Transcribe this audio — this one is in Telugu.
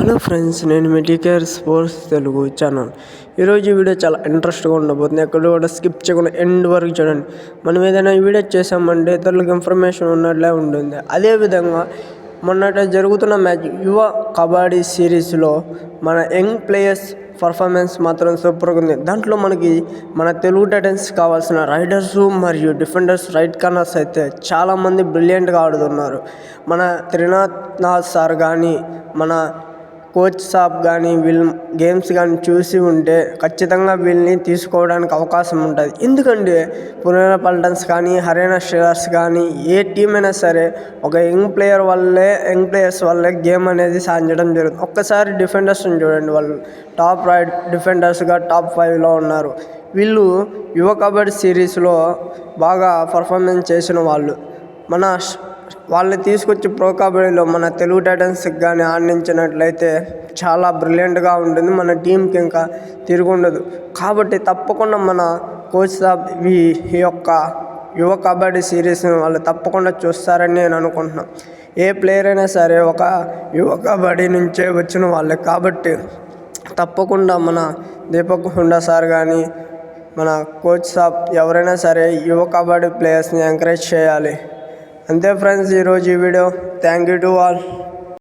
హలో ఫ్రెండ్స్ నేను మీ టీకేఆర్ స్పోర్ట్స్ తెలుగు ఛానల్. ఈరోజు వీడియో చాలా ఇంట్రెస్ట్గా ఉండబోతుంది. ఎక్కడ కూడా స్కిప్ చేయకుండా ఎండ్ వరకు చూడండి. మనం ఏదైనా వీడియో చేసామంటే ఇతరులకు ఇన్ఫర్మేషన్ ఉన్నట్లే ఉంటుంది. అదేవిధంగా మొన్నట జరుగుతున్న మ్యాచ్ యువ కబడ్డీ సిరీస్లో మన యంగ్ ప్లేయర్స్ పర్ఫార్మెన్స్ మాత్రం సూపర్గా ఉంది. దాంట్లో మనకి మన తెలుగు టైటన్స్ కావాల్సిన రైడర్స్ మరియు డిఫెండర్స్ రైట్ కార్నర్స్ అయితే చాలామంది బ్రిలియంట్గా ఆడుతున్నారు. మన త్రినాథ్ నాథ్ సార్ కానీ మన కోచ్ షాప్ కానీ వీళ్ళు గేమ్స్ కానీ చూసి ఉంటే ఖచ్చితంగా వీళ్ళని తీసుకోవడానికి అవకాశం ఉంటుంది. ఎందుకంటే పురాణ పల్టన్స్ కానీ హర్యానా స్టీలర్స్ కానీ ఏ టీం అయినా సరే ఒక యంగ్ ప్లేయర్ వల్లే యంగ్ ప్లేయర్స్ వల్లే గేమ్ అనేది సాధించడం జరుగుతుంది. ఒక్కసారి డిఫెండర్స్ని చూడండి వాళ్ళు టాప్ రైట్ డిఫెండర్స్గా టాప్ ఫైవ్లో ఉన్నారు. వీళ్ళు యువ కబడ్డీ సిరీస్లో బాగా పర్ఫార్మెన్స్ చేసిన వాళ్ళు. మన వాళ్ళని తీసుకొచ్చి ప్రో కబడ్డీలో మన తెలుగు టైటన్స్కి కానీ ఆడించినట్లయితే చాలా బ్రిలియంట్గా ఉంటుంది. మన టీంకి ఇంకా తిరుగుండదు కాబట్టి తప్పకుండా మన కోచ్ సాబ్ ఈ ఈ యొక్క యువ కబడ్డీ సిరీస్ని వాళ్ళు తప్పకుండా చూస్తారని నేను అనుకుంటున్నాను ఏ ప్లేయర్ అయినా సరే ఒక యువ కబడ్డీ నుంచే వచ్చిన వాళ్ళే. కాబట్టి తప్పకుండా మన దీపక్ హుండా సార్ కానీ మన కోచ్ సాబ్ ఎవరైనా సరే యువ కబడ్డీ ప్లేయర్స్ని ఎంకరేజ్ చేయాలి. అంతే ఫ్రెండ్స్ ఈరోజు ఈ video. Thank you to all